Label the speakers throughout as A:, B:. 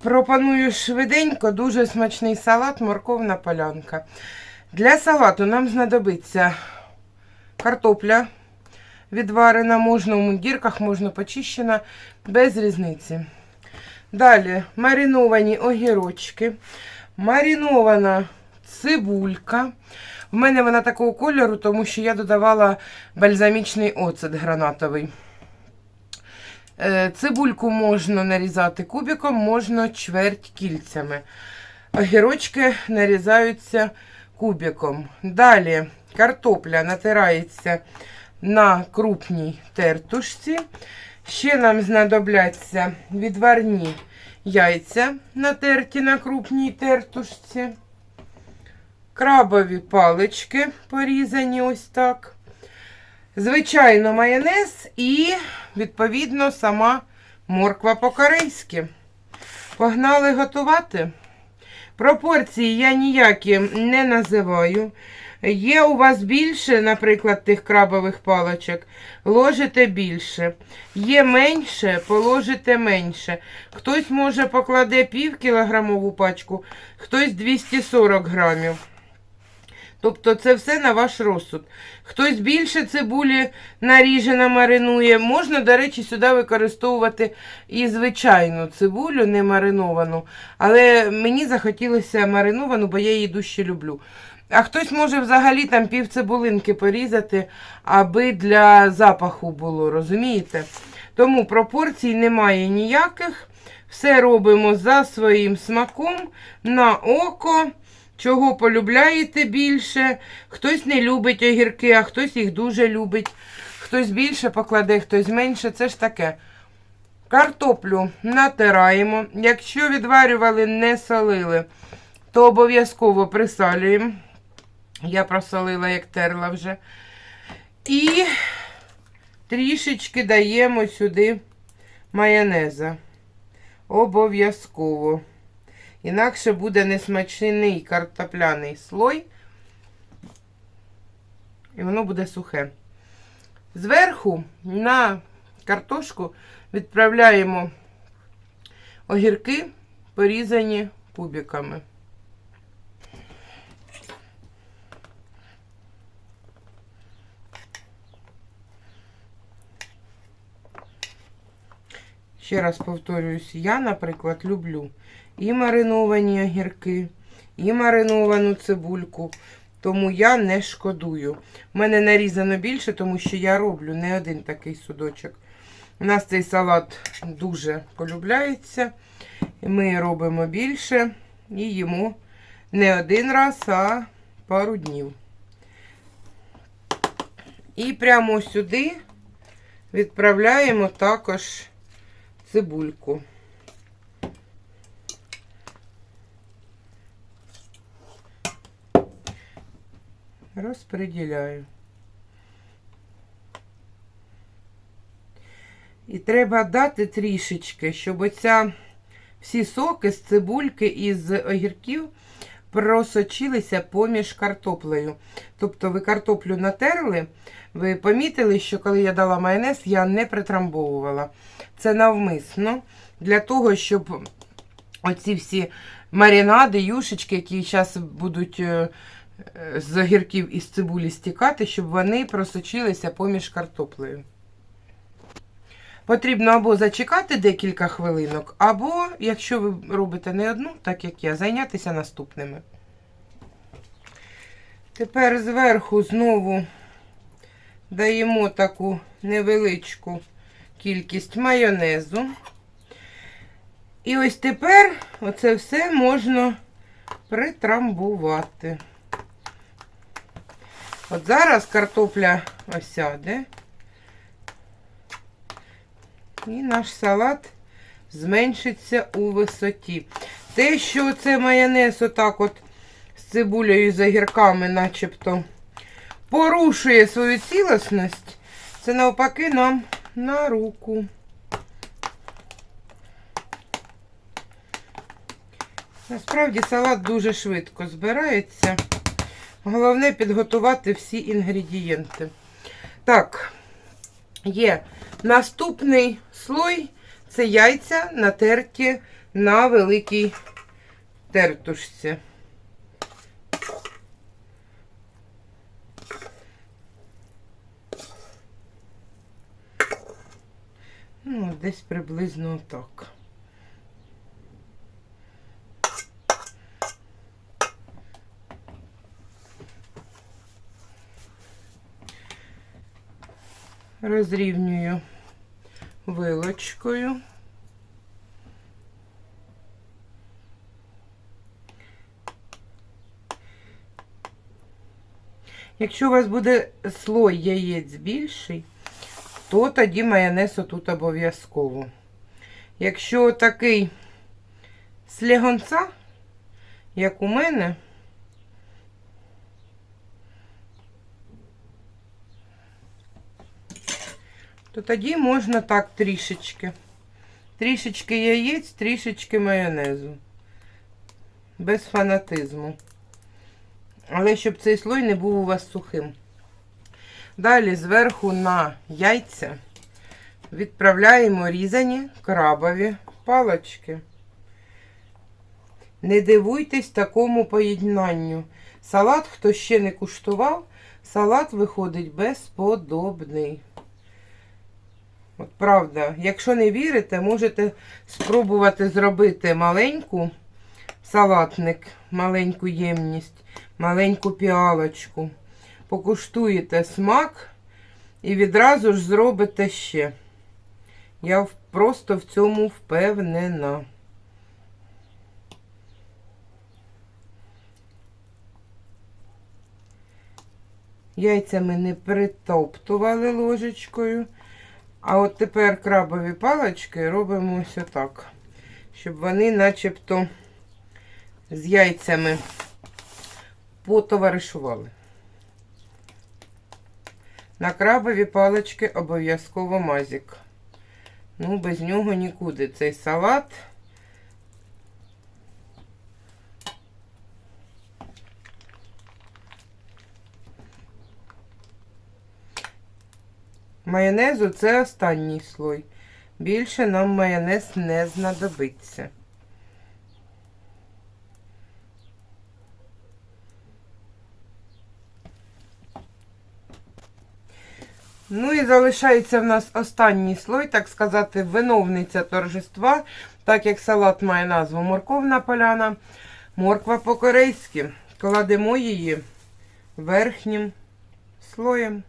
A: Пропоную швиденько дуже смачний салат, морковна полянка. Для салату нам знадобиться картопля відварена, можна у мундірках, можна почищена, без різниці. Далі мариновані огірочки, маринована цибулька. В мене вона такого кольору, тому що я додавала бальзамічний оцет гранатовий. Е, Цибульку можна нарізати кубиком, можна чверть кільцями. Огірочки нарізаються кубиком. Далі картопля натирається на крупній тертушці. Ще нам знадобляться відварні яйця, натерті на крупній тертушці. Крабові палички порізані ось так. Звичайно, майонез і, відповідно, сама морква по-корейськи. Погнали готувати. Пропорції я ніякі не називаю. Є у вас більше, наприклад, тих крабових паличок, ложите більше. Є менше, положите менше. Хтось, може, покладе пів кілограмову пачку, хтось 240 грамів. Тобто це все на ваш розсуд. Хтось більше цибулі наріже, намаринує. Можна, до речі, сюди використовувати і звичайну цибулю, не мариновану. Але мені захотілося мариновану, бо я її дужче люблю. А хтось може взагалі там пів цибулинки порізати, аби для запаху було, розумієте? Тому пропорцій немає ніяких. Все робимо за своїм смаком на око. Чого полюбляєте більше. Хтось не любить огірки, а хтось їх дуже любить. Хтось більше покладе, хтось менше. Це ж таке. Картоплю натираємо. Якщо відварювали, не солили, то обов'язково присалюємо. Я просолила, як терла вже. І трішечки даємо сюди майонеза. Обов'язково. Інакше буде несмачний картопляний слой. І воно буде сухе. Зверху на картошку відправляємо огірки, порізані кубиками. Ще раз повторююсь, я, наприклад, люблю і мариновані огірки, і мариновану цибульку. Тому я не шкодую. У мене нарізано більше, тому що я роблю не один такий судочок. У нас цей салат дуже полюбляється. Ми робимо більше і їмо не один раз, а пару днів. І прямо сюди відправляємо також цибульку. Розподіляю. І треба дати трішечки, щоб оця всі соки з цибульки і з огірків просочилися поміж картоплею. Тобто ви картоплю натерли, ви помітили, що коли я дала майонез, я не притрамбовувала. Це навмисно для того, щоб оці всі маринади, юшечки, які зараз будуть е, з огірків з цибулі стікати, щоб вони просочилися поміж картоплею. Потрібно або зачекати декілька хвилинок, або, якщо ви робите не одну, так як я, зайнятися наступними. Тепер зверху знову даємо таку невеличку кількість майонезу. І ось тепер оце все можна притрамбувати. От зараз картопля осяде. І наш салат зменшиться у висоті. Те, що це майонез отак от з цибулею і з огірками начебто порушує свою цілісність, це навпаки нам на руку. Насправді салат дуже швидко збирається. Головне підготувати всі інгредієнти. Так, є наступний слой це яйця натерті на великій тертушці. Ну, десь приблизно так. Розрівнюю вилочкою. Якщо у вас буде слой яєць більший, то тоді майонез отут обов'язково. Якщо такий слігонца, як у мене, то тоді можна так трішечки. Трішечки яєць, трішечки майонезу. Без фанатизму. Але щоб цей слой не був у вас сухим. Далі зверху на яйця відправляємо різані крабові палочки. Не дивуйтесь такому поєднанню. Салат, хто ще не куштував, салат виходить безподобний. От правда, якщо не вірите, можете спробувати зробити маленьку салатник, маленьку ємність, маленьку піалочку. Покуштуєте смак і відразу ж зробите ще. Я просто в цьому впевнена. Яйця ми не притоптували ложечкою. А от тепер крабові палочки робимо ось отак, щоб вони начебто з яйцями потоваришували. На крабові палички обов'язково мазик. Ну, без нього нікуди. Цей салат. Майонезу це останній слой. Більше нам майонез не знадобиться. Ну і залишається в нас останній слой, так сказати, виновниця торжества, так як салат має назву морковна поляна, морква по-корейськи. Кладемо її верхнім слоєм.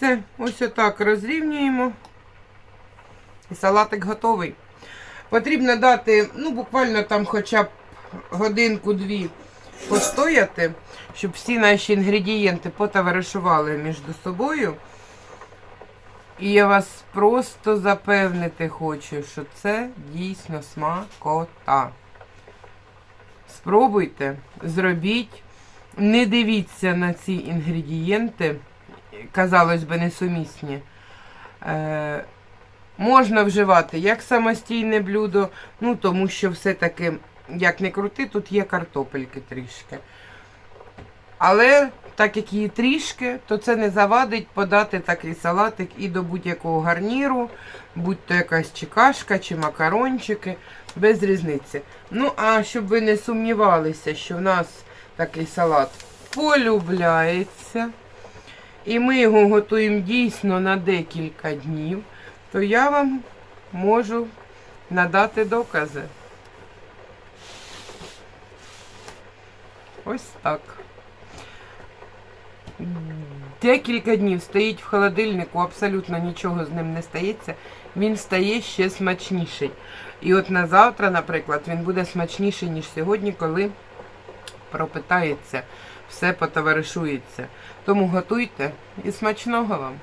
A: Все, ось отак розрівнюємо. І салатик готовий. Потрібно дати, ну, буквально там хоча б годинку-дві постояти, щоб всі наші інгредієнти потоваришували між собою. І я вас просто запевнити хочу, що це дійсно смакота. Спробуйте, зробіть, не дивіться на ці інгредієнти, казалось би, несумісні. Е, можна вживати як самостійне блюдо, ну тому що все-таки, як не крути, тут є картопельки трішки. Але так як її трішки, то це не завадить подати такий салатик і до будь-якого гарніру, будь то якась чи кашка, чи макарончики, без різниці. Ну, а щоб ви не сумнівалися, що в нас такий салат полюбляється, і ми його готуємо дійсно на декілька днів, то я вам можу надати докази. Ось так. Декілька днів стоїть в холодильнику, абсолютно нічого з ним не стається. Він стає ще смачніший. І от на завтра, наприклад, він буде смачніший, ніж сьогодні, коли пропитається, все потоваришується. Тому готуйте і смачного вам!